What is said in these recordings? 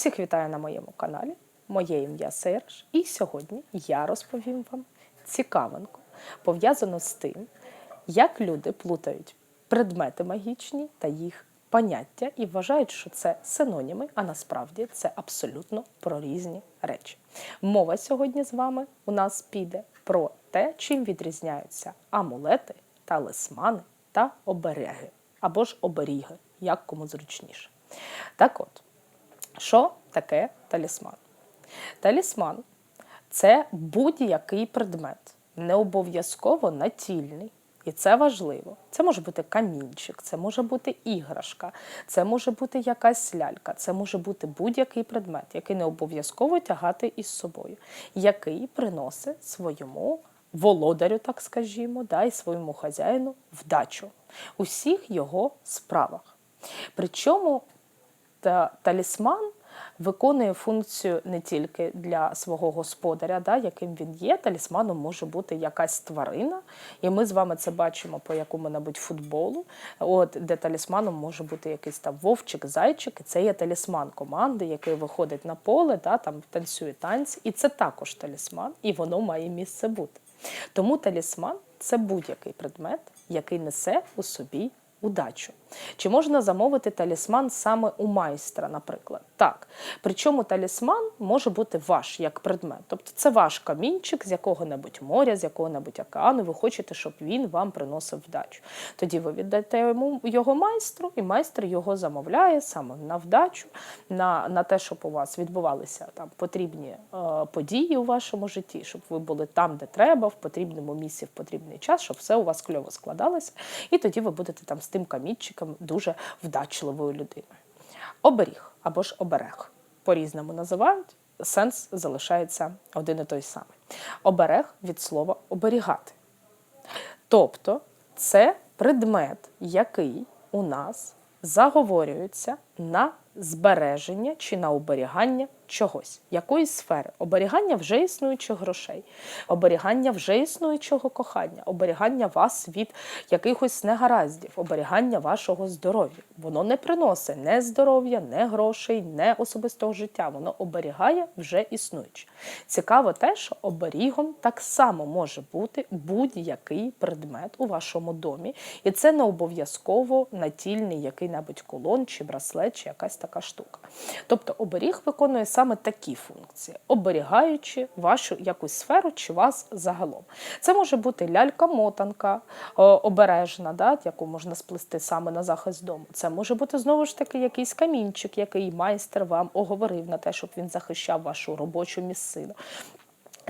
Усіх вітаю на моєму каналі. Моє ім'я Серж, і сьогодні я розповім вам цікавинку, пов'язану з тим, як люди плутають предмети магічні та їх поняття і вважають, що це синоніми, а насправді це абсолютно про різні речі. Мова сьогодні з вами у нас піде про те, чим відрізняються амулети, талисмани та обереги або ж оберіги, як кому зручніше. Так от, що таке талісман? Талісман це будь-який предмет, не обов'язково натільний. І це важливо. Це може бути камінчик, це може бути іграшка, це може бути якась лялька, це може бути будь-який предмет, який не обов'язково тягати із собою, який приносить своєму володарю, так скажімо, да, і своєму хазяїну вдачу у всіх його справах. Причому та талісман виконує функцію не тільки для свого господаря, да, яким він є. Талісманом може бути якась тварина, і ми з вами це бачимо по якому-небудь футболу, от, де талісманом може бути якийсь там вовчик, зайчик, і це є талісман команди, який виходить на поле, да, там танцює танці, і це також талісман, і воно має місце бути. Тому талісман це будь-який предмет, який несе у собі удачу. Чи можна замовити талісман саме у майстра, наприклад? Так. Причому талісман може бути ваш як предмет. Тобто це ваш камінчик з якого-небудь моря, з якого-небудь океану, ви хочете, щоб він вам приносив вдачу. Тоді ви віддаєте йому його майстру, і майстер його замовляє саме на вдачу, на, на те, щоб у вас відбувалися там потрібні е, події у вашому житті, щоб ви були там, де треба, в потрібному місці, в потрібний час, щоб все у вас кльово складалося. І тоді ви будете там з тим камінчиком дуже вдачливою людиною. Оберіг або ж оберег по-різному називають. Сенс залишається один і той самий. Оберег від слова оберігати. Тобто це предмет, який у нас заговорюється на збереження чи на оберігання чогось, якоїсь сфери, оберігання вже існуючих грошей, оберігання вже існуючого кохання, оберігання вас від якихось негараздів, оберігання вашого здоров'я. Воно не приносить не здоров'я, не грошей, не особистого життя. Воно оберігає вже існуюче. Цікаво те, що оберігом так само може бути будь-який предмет у вашому домі, і це не обов'язково натільний який-небудь колон чи браслет, чи якась така штука. Тобто оберіг виконує саме такі функції, оберігаючи вашу якусь сферу чи вас загалом. Це може бути лялька-мотанка обережна, да, яку можна сплести саме на захист дому. Це може бути знову ж таки якийсь камінчик, який майстер вам оговорив на те, щоб він захищав вашу робочу місцину.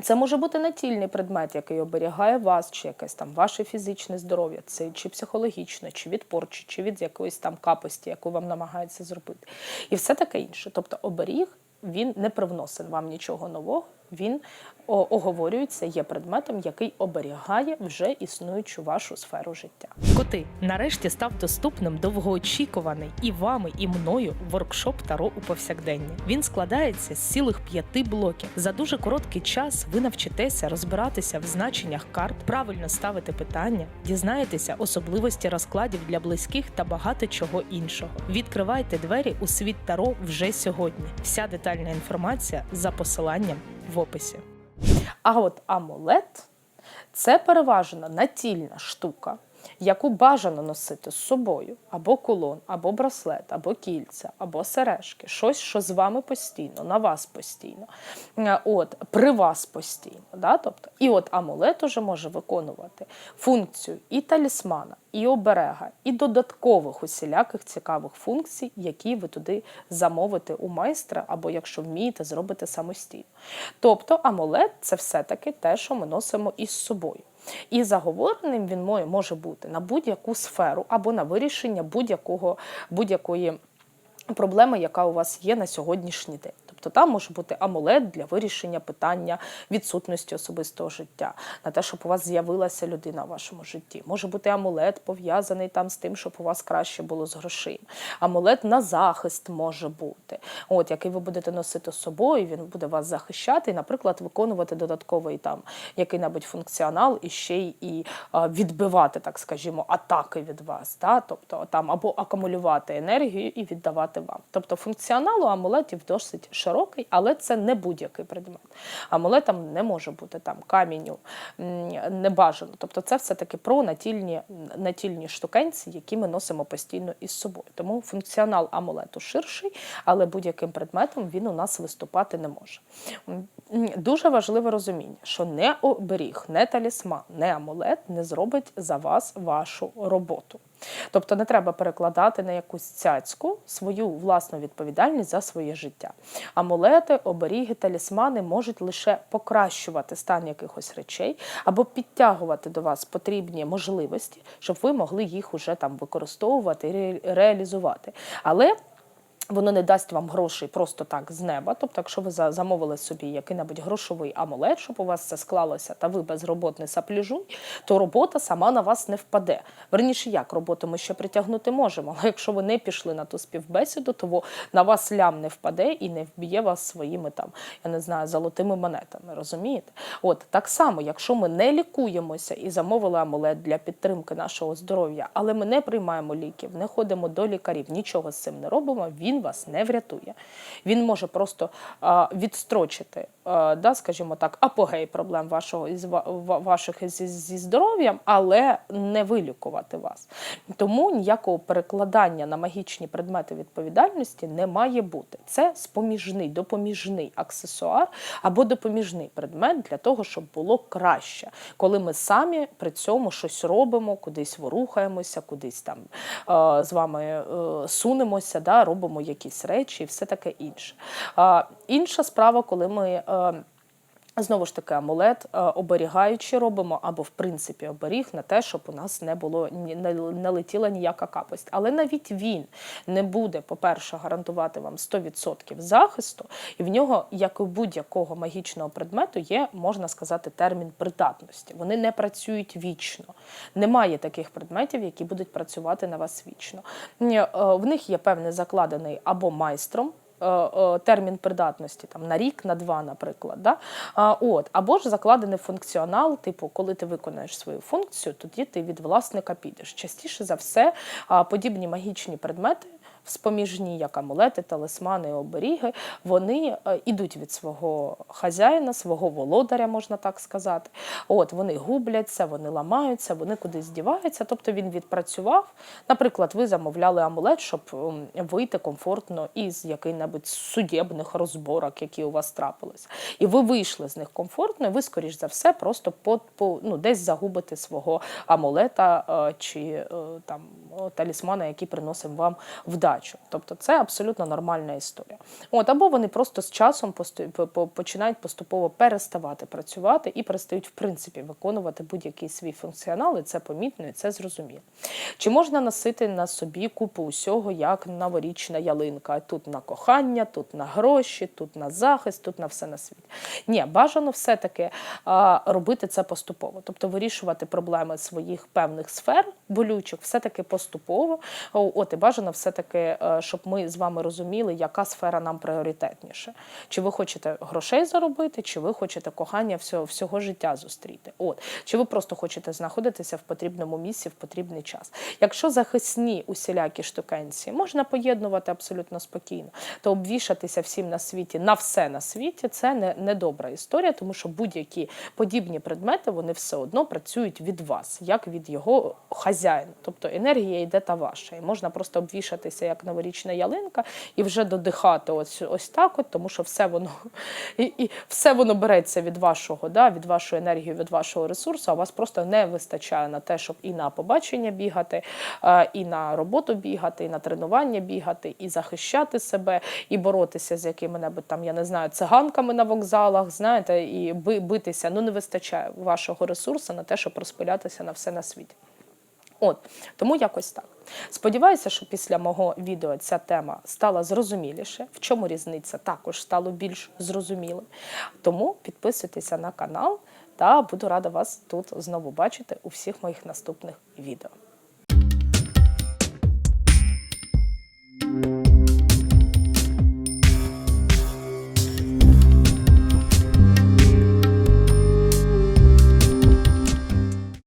Це може бути натільний предмет, який оберігає вас, чи якесь там ваше фізичне здоров'я, це чи психологічне, чи від порчі, чи від якоїсь там капості, яку вам намагаються зробити. І все таке інше. Тобто оберіг він не привносить вам нічого нового, він оговорюється, є предметом, який оберігає вже існуючу вашу сферу життя. Коти нарешті став доступним довгоочікуваний і вами, і мною воркшоп Таро у повсякденні. Він складається з цілих п'яти блоків. За дуже короткий час ви навчитеся розбиратися в значеннях карт, правильно ставити питання, дізнаєтеся особливості розкладів для близьких та багато чого іншого. Відкривайте двері у світ Таро вже сьогодні. Вся детальна інформація за посиланням в описі. А от амулет це переважно натільна штука, яку бажано носити з собою, або кулон, або браслет, або кільця, або сережки, щось, що з вами постійно, на вас постійно, е, от, при вас постійно. Да? Тобто, І от амулет уже може виконувати функцію і талісмана, і оберега, і додаткових усіляких цікавих функцій, які ви туди замовите у майстра, або якщо вмієте, зробите самостійно. Тобто амулет це все-таки те, що ми носимо із собою. І заговореним він може бути на будь-яку сферу або на вирішення будь-якого будь-якої проблеми, яка у вас є на сьогоднішній день. Тобто там може бути амулет для вирішення питання відсутності особистого життя, на те, щоб у вас з'явилася людина в вашому житті. Може бути амулет пов'язаний там з тим, щоб у вас краще було з грошима. Амулет на захист може бути, от який ви будете носити з собою, він буде вас захищати, і, наприклад, виконувати додатковий там який-небудь функціонал і ще й і відбивати, так скажімо, атаки від вас. Да? Тобто там або акумулювати енергію і віддавати допомагати вам. Тобто функціонал у амулетів досить широкий, але це не будь-який предмет. Амулетом не може бути там каміню, м, не бажано. Тобто це все-таки про натільні, натільні штукенці, які ми носимо постійно із собою. Тому функціонал амулету ширший, але будь-яким предметом він у нас виступати не може. Дуже важливе розуміння, що не оберіг, не талісман, не амулет не зробить за вас вашу роботу. Тобто не треба перекладати на якусь цяцьку свою власну відповідальність за своє життя. Амулети, оберіги, талісмани можуть лише покращувати стан якихось речей або підтягувати до вас потрібні можливості, щоб ви могли їх уже там використовувати і реалізувати. Але Воно не дасть вам грошей просто так з неба. Тобто, якщо ви замовили собі який-небудь грошовий амулет, щоб у вас це склалося, та ви безроботний сапліжуй, то робота сама на вас не впаде. Верніше, як роботу ми ще притягнути можемо. Але якщо ви не пішли на ту співбесіду, то на вас лям не впаде і не вб'є вас своїми там, я не знаю, золотими монетами. Розумієте? От так само, якщо ми не лікуємося і замовили амулет для підтримки нашого здоров'я, але ми не приймаємо ліків, не ходимо до лікарів, нічого з цим не робимо, він вас не врятує. Він може просто відстрочити, да, скажімо так, апогей проблем вашого із ва- ва- ваших зі здоров'ям, але не вилікувати вас. Тому ніякого перекладання на магічні предмети відповідальності не має бути. Це споміжний, допоміжний аксесуар або допоміжний предмет для того, щоб було краще, коли ми самі при цьому щось робимо, кудись ворухаємося, кудись там з вами е, сунемося, да, робимо якісь речі і все таке інше. Інша справа, коли ми. Знову ж таки, амулет е, оберігаючи робимо, або в принципі оберіг на те, щоб у нас не було не, летіла ніяка капость. Але навіть він не буде, по-перше, гарантувати вам 100% захисту, і в нього, як і будь-якого магічного предмету, є, можна сказати, термін придатності. Вони не працюють вічно. Немає таких предметів, які будуть працювати на вас вічно. Е, В них є певний закладений або майстром термін придатності там на рік, на два, наприклад. Да? От, або ж закладений функціонал, типу, коли ти виконаєш свою функцію, тоді ти від власника підеш. Частіше за все, подібні магічні предмети. Споміжні, як амулети, талисмани, оберіги, вони е, ідуть від свого хазяїна, свого володаря, можна так сказати. От вони губляться, вони ламаються, вони кудись діваються. Тобто він відпрацював. Наприклад, ви замовляли амулет, щоб вийти комфортно із яких-небудь судебних розборок, які у вас трапилися. І ви вийшли з них комфортно, і ви, скоріш за все, просто по, по, ну, десь загубите свого амулета е, чи е, там талісмана, який приносив вам вдачу. Тобто це абсолютно нормальна історія. От, або вони просто з часом починають поступово переставати працювати і перестають, в принципі, виконувати будь-який свій функціонал, і це помітно, і це зрозуміло. Чи можна носити на собі купу усього, як новорічна ялинка? Тут на кохання, тут на гроші, тут на захист, тут на все на світі. Ні, бажано все-таки робити це поступово, тобто вирішувати проблеми своїх певних сфер болючих, все-таки поступово. От і бажано все-таки, е, щоб ми з вами розуміли, яка сфера нам пріоритетніше. Чи ви хочете грошей заробити, чи ви хочете кохання всього, всього життя зустріти? От чи ви просто хочете знаходитися в потрібному місці в потрібний час? Якщо захисні усілякі штукенці можна поєднувати абсолютно спокійно, то обвішатися всім на світі на все на світі це не, не добра історія, тому що будь-які подібні предмети вони все одно працюють від вас, як від його хазяїна. Тобто енергія йде та ваша. І можна просто обвішатися як новорічна ялинка і вже додихати ось ось так, от, тому що все воно і, і все воно береться від вашого, да, від вашої енергії, від вашого ресурсу. А вас просто не вистачає на те, щоб і на побачення бігати, е, і на роботу бігати, і на тренування бігати, і захищати себе, і боротися з якими-небудь там, я не знаю, циганками на вокзалах, знаєте, і битися. Ну не вистачає вашого ресурсу на те, щоб розпилятися на все на світі. От тому якось так. Сподіваюся, що після мого відео ця тема стала зрозуміліше. В чому різниця також стало більш зрозумілим. Тому підписуйтеся на канал та буду рада вас тут знову бачити у всіх моїх наступних відео.